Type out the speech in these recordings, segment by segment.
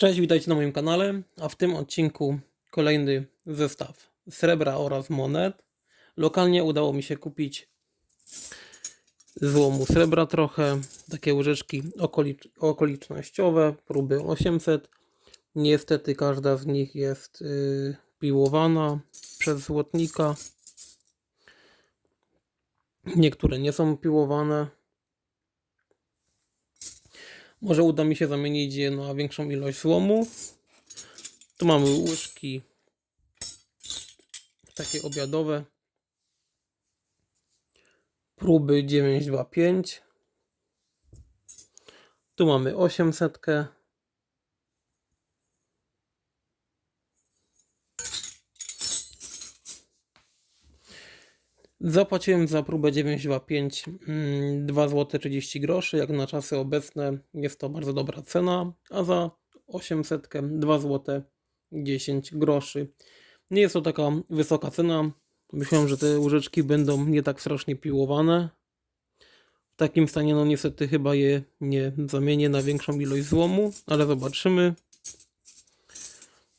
Cześć, witajcie na moim kanale, a w tym odcinku kolejny zestaw srebra oraz monet. Lokalnie udało mi się kupić złomu srebra trochę, takie łyżeczki okolicz okolicznościowe, próby 800. Niestety każda z nich jest yy, piłowana przez złotnika. Niektóre nie są piłowane. Może uda mi się zamienić je na większą ilość złomu. Tu mamy łyżki takie obiadowe. Próby 925. Tu mamy 800. Zapłaciłem za próbę 925 mm, 2 zł 30 groszy. Jak na czasy obecne jest to bardzo dobra cena, a za 800 2 zł 10 groszy. Nie jest to taka wysoka cena. Myślałem, że te łyżeczki będą nie tak strasznie piłowane. W takim stanie, no niestety, chyba je nie zamienię na większą ilość złomu, ale zobaczymy.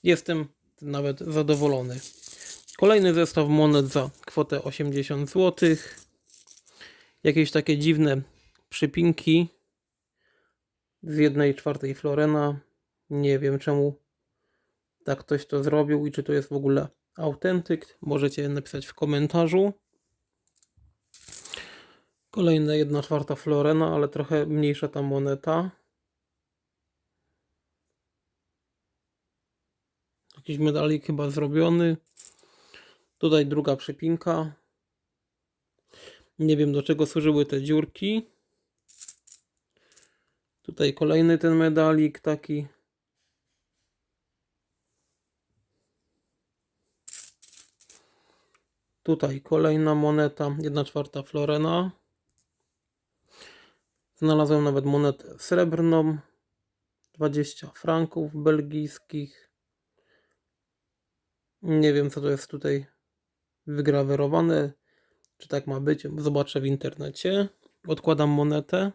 Jestem nawet zadowolony. Kolejny zestaw monet za kwotę 80 zł. Jakieś takie dziwne przypinki z jednej czwartej Florena. Nie wiem czemu tak ktoś to zrobił i czy to jest w ogóle autentyk. Możecie napisać w komentarzu. Kolejna jedna czwarta Florena, ale trochę mniejsza ta moneta. Jakiś medalik chyba zrobiony. Tutaj druga przypinka. Nie wiem do czego służyły te dziurki. Tutaj kolejny ten medalik taki. Tutaj kolejna moneta, 1 czwarta florena. Znalazłem nawet monetę srebrną. 20 franków belgijskich. Nie wiem co to jest tutaj wygrawerowane. Czy tak ma być? Zobaczę w internecie. Odkładam monetę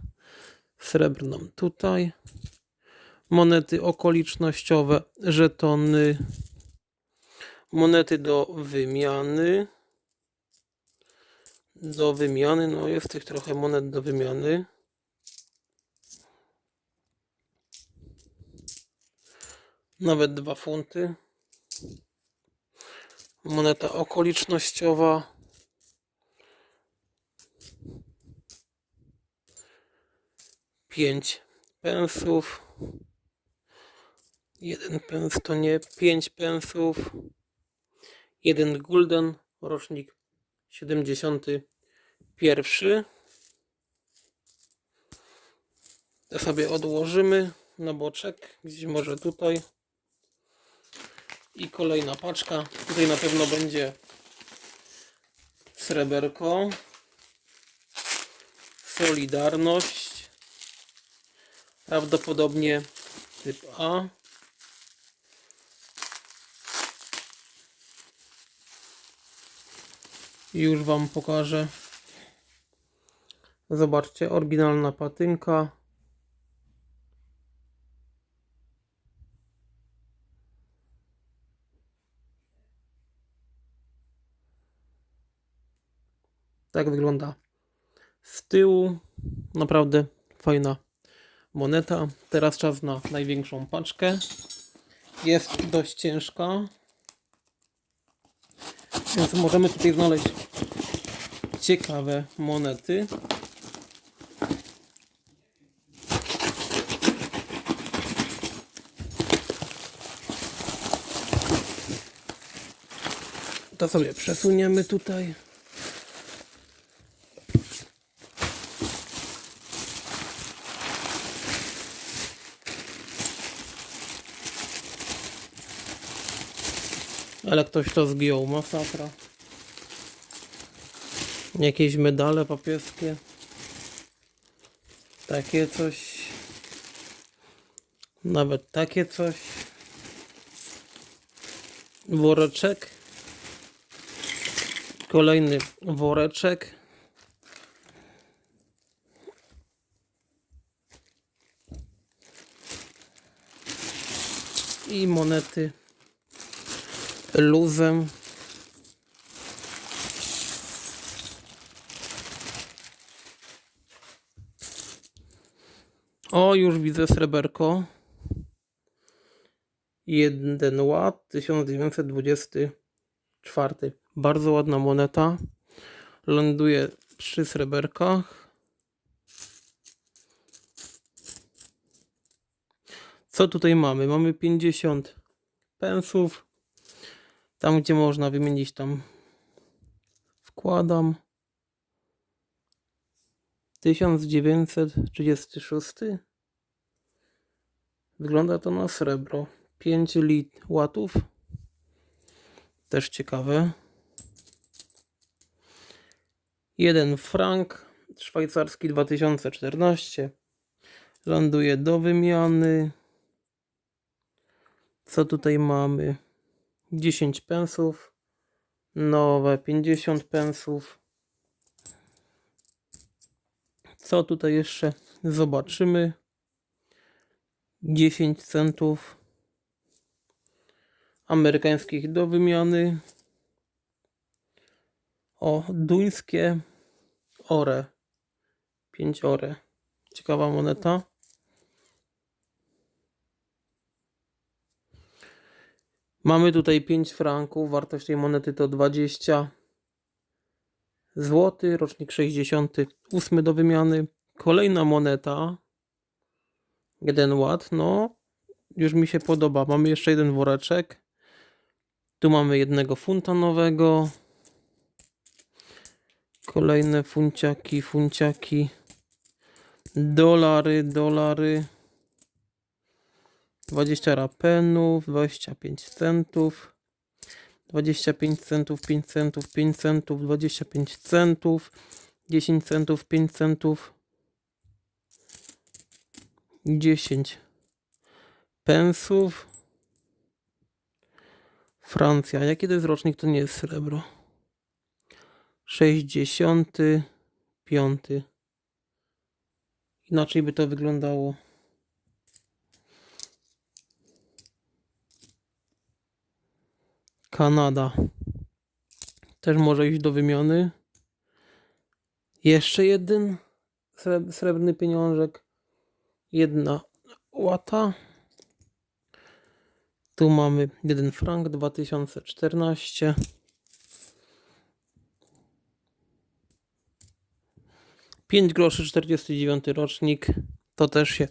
srebrną tutaj. Monety okolicznościowe, żetony, monety do wymiany. Do wymiany, no jest tych trochę monet do wymiany. Nawet dwa funty. Moneta okolicznościowa. Pięć pensów. Jeden pens to nie pięć pensów. Jeden gulden, rocznik 71. To sobie odłożymy na boczek, gdzieś może tutaj. I kolejna paczka. Tutaj na pewno będzie sreberko. Solidarność. Prawdopodobnie typ A. Już Wam pokażę. Zobaczcie, oryginalna patynka. Tak wygląda z tyłu. Naprawdę fajna moneta. Teraz czas na największą paczkę. Jest dość ciężka. Więc możemy tutaj znaleźć ciekawe monety. To sobie przesuniemy tutaj. Ale ktoś to zgiął, masakra. Jakieś medale papieskie. Takie coś. Nawet takie coś. Woreczek. Kolejny woreczek. i monety luzem. O, już widzę sreberko. 1 ład 1924. Bardzo ładna moneta. Ląduje przy sreberkach. Co tutaj mamy? Mamy 50 pensów. Tam, gdzie można wymienić, tam wkładam. 1936. Wygląda to na srebro. 5 lit łatów. Też ciekawe. Jeden frank szwajcarski 2014. Ląduje do wymiany. Co tutaj mamy? 10 pensów. Nowe 50 pensów. Co tutaj jeszcze zobaczymy? 10 centów amerykańskich do wymiany. O, duńskie ore. 5 ore. Ciekawa moneta. Mamy tutaj 5 franków. Wartość tej monety to 20 zł. Rocznik 68 do wymiany. Kolejna moneta. 1 ład. No, już mi się podoba. Mamy jeszcze jeden woreczek. Tu mamy jednego funta nowego. Kolejne funciaki, funciaki. Dolary, dolary. 20 rapenów, 25 centów. 25 centów, 5 centów, 5 centów, 25 centów, 10 centów, 5 centów, 10 pensów. Francja. Jaki to jest rocznik? To nie jest srebro. 65. Inaczej by to wyglądało. Kanada. Też może iść do wymiany. Jeszcze jeden sreb- srebrny pieniążek. Jedna łata. Tu mamy 1 frank 2014. Pięć groszy 49 rocznik. To też się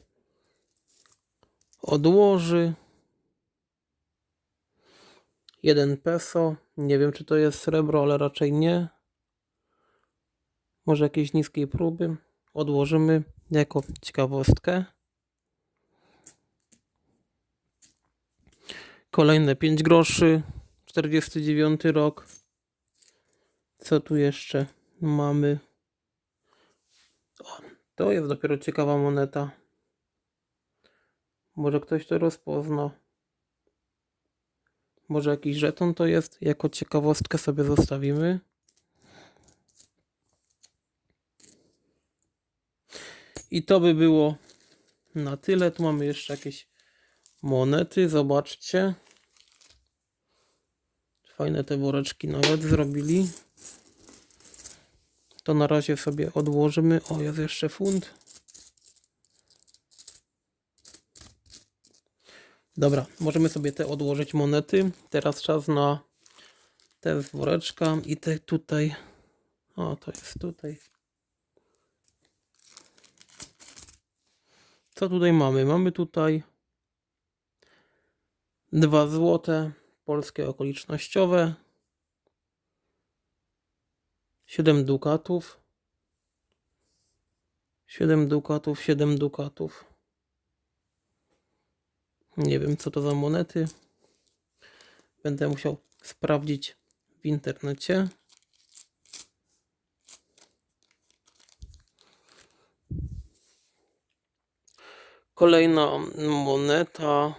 odłoży. 1 peso. Nie wiem, czy to jest srebro, ale raczej nie. Może jakiejś niskiej próby. Odłożymy jako ciekawostkę. Kolejne 5 groszy. 49 rok. Co tu jeszcze mamy? O, to jest dopiero ciekawa moneta. Może ktoś to rozpozna. Może jakiś żeton to jest? Jako ciekawostkę sobie zostawimy. I to by było na tyle. Tu mamy jeszcze jakieś monety. Zobaczcie. Fajne te woreczki nawet zrobili. To na razie sobie odłożymy. O, jest jeszcze funt. Dobra, możemy sobie te odłożyć monety. Teraz czas na te z woreczka i te tutaj. O, to jest tutaj. Co tutaj mamy? Mamy tutaj dwa złote polskie okolicznościowe. 7 dukatów. 7 dukatów, 7 dukatów. Nie wiem, co to za monety. Będę musiał sprawdzić w internecie. Kolejna moneta.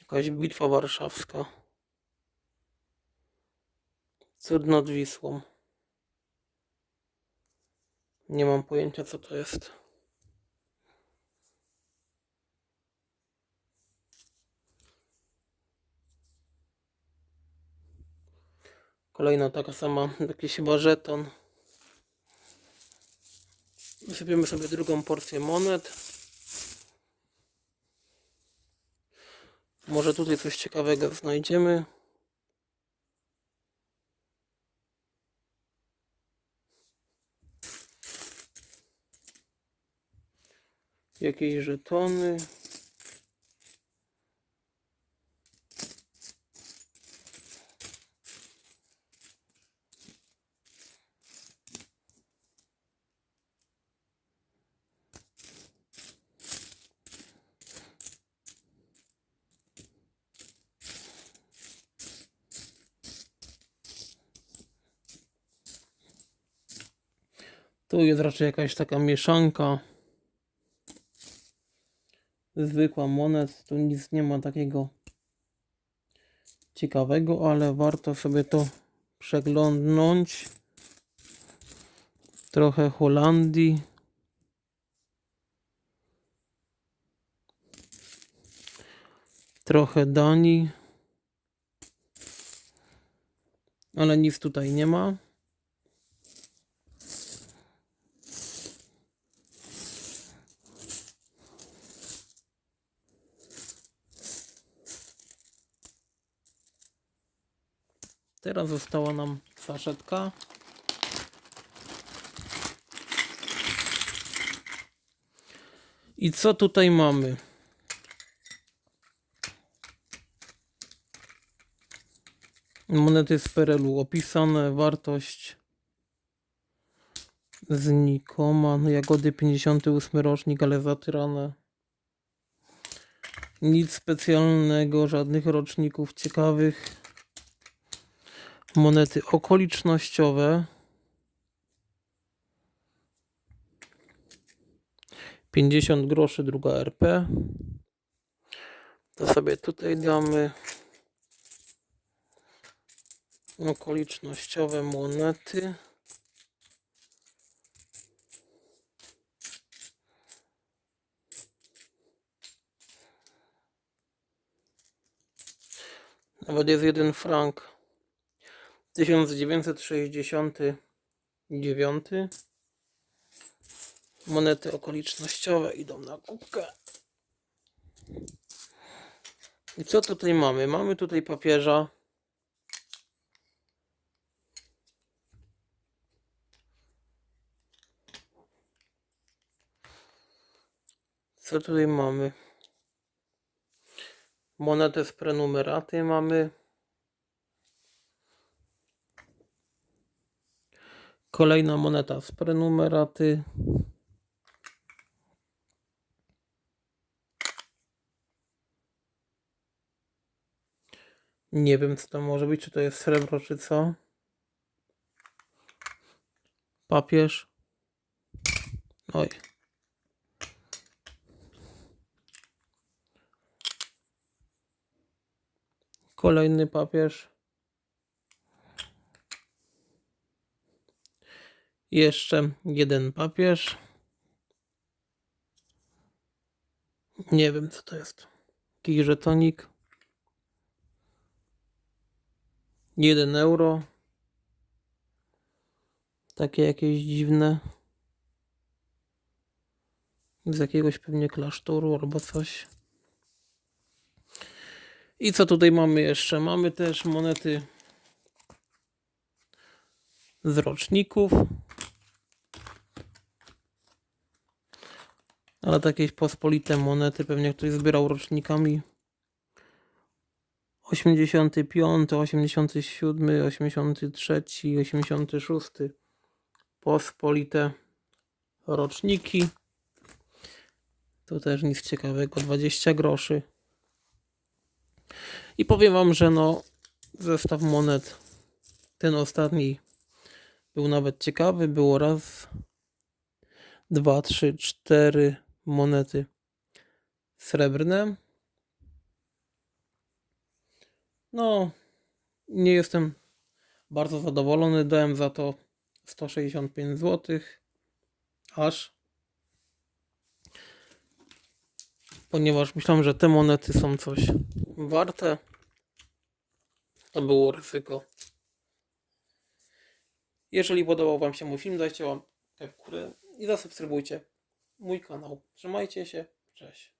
Jakaś bitwa warszawska. Cud nad Wisłą. Nie mam pojęcia, co to jest. Kolejna taka sama, jakiś chyba żeton. Wysypiemy sobie drugą porcję monet. Może tutaj coś ciekawego znajdziemy. Jakieś żetony. Tu jest raczej jakaś taka mieszanka. Zwykła monet. Tu nic nie ma takiego ciekawego, ale warto sobie to przeglądnąć. Trochę Holandii. Trochę Danii. Ale nic tutaj nie ma. Teraz została nam saszetka. I co tutaj mamy? Monety z Perelu opisane, wartość znikoma, jagody 58 rocznik, ale zatyrane. Nic specjalnego, żadnych roczników ciekawych monety okolicznościowe. 50 groszy, druga RP. To sobie tutaj damy okolicznościowe monety. Nawet jest jeden frank. 1969 monety okolicznościowe idą na kubkę. I co tutaj mamy? Mamy tutaj papieża. Co tutaj mamy? Monetę z prenumeraty mamy. Kolejna moneta z prenumeraty. Nie wiem, co to może być, czy to jest srebro, czy co. Papież. Oj. Kolejny papież. Jeszcze jeden papież. Nie wiem, co to jest. Jakiś żetonik. Jeden euro. Takie jakieś dziwne. Z jakiegoś pewnie klasztoru albo coś. I co tutaj mamy jeszcze? Mamy też monety z roczników. Ale to jakieś pospolite monety, pewnie ktoś zbierał rocznikami. 85, 87, 83, 86. Pospolite roczniki. Tu też nic ciekawego, 20 groszy. I powiem wam, że no zestaw monet ten ostatni był nawet ciekawy. Było raz, dwa, trzy, cztery monety srebrne. No, nie jestem bardzo zadowolony. Dałem za to 165 zł. Aż. Ponieważ myślałem, że te monety są coś warte. To było ryzyko. Jeżeli podobał Wam się mój film, dajcie łapkę w górę i zasubskrybujcie mój kanał. Trzymajcie się, cześć.